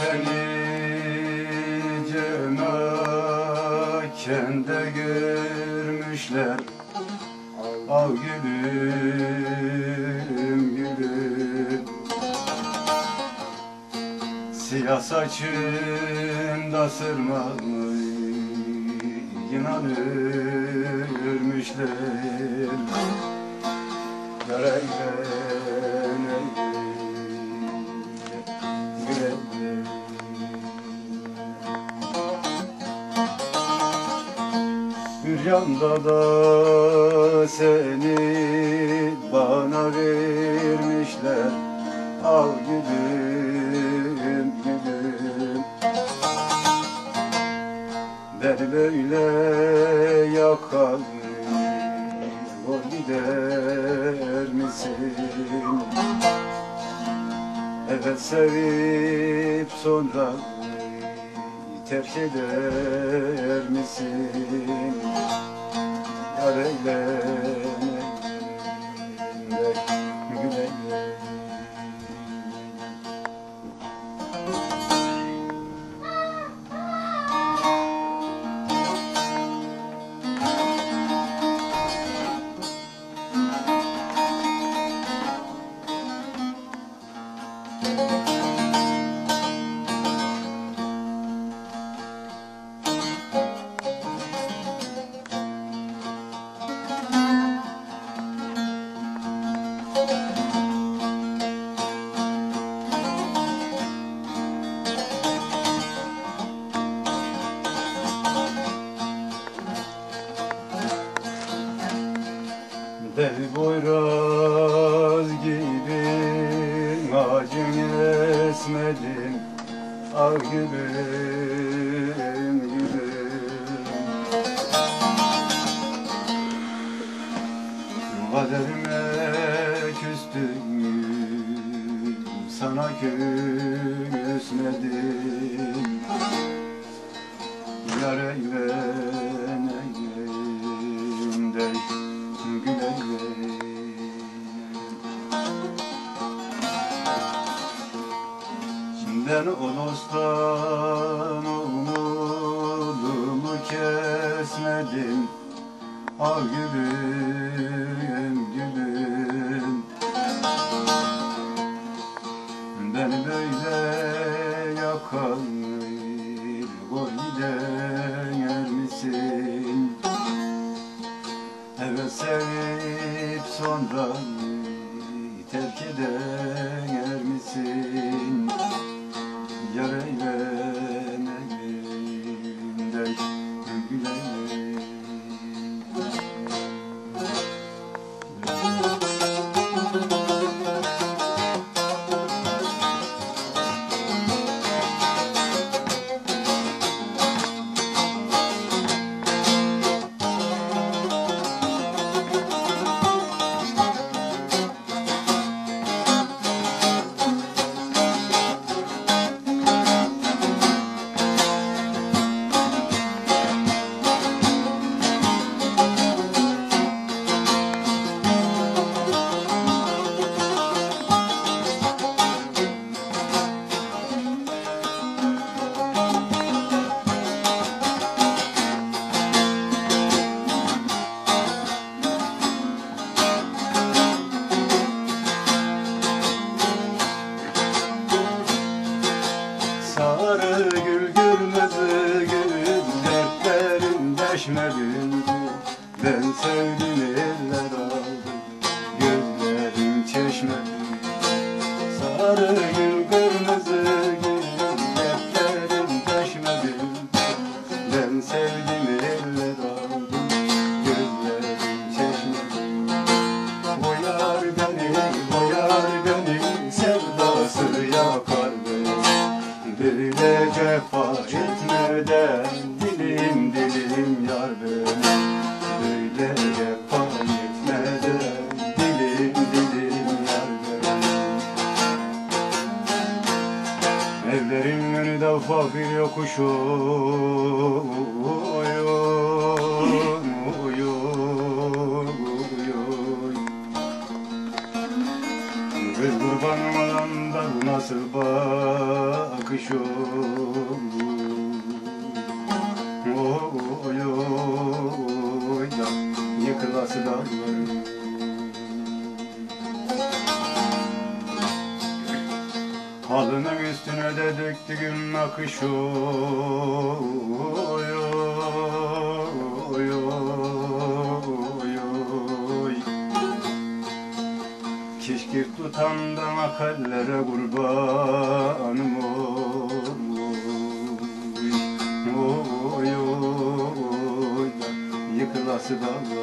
Seni cenakende görmüşler. Av gülüm gülüm. Siyah saçında sırma inan örmüşler Bir yanda da seni bana vermişler Al gülüm gülüm Beni böyle yakan o gider misin? Evet sevip sonra terk eder misin? ile Deli boyraz gibi acım esmedin Ah gülüm gülüm. Kaderime küstüm sana küsmedim Yar Ben o dosttan umudumu kesmedim Ah gülüm gülüm Beni böyle yakan Boy gider misin? Evet sevip sonra terk eder misin? Yar eyleme Ben sevdim boyuna yıkılasılarım Halının üstüne de döktüğüm nakış oy oy oy oy. Kişkir tutan damak ellere kurbanım oy. festival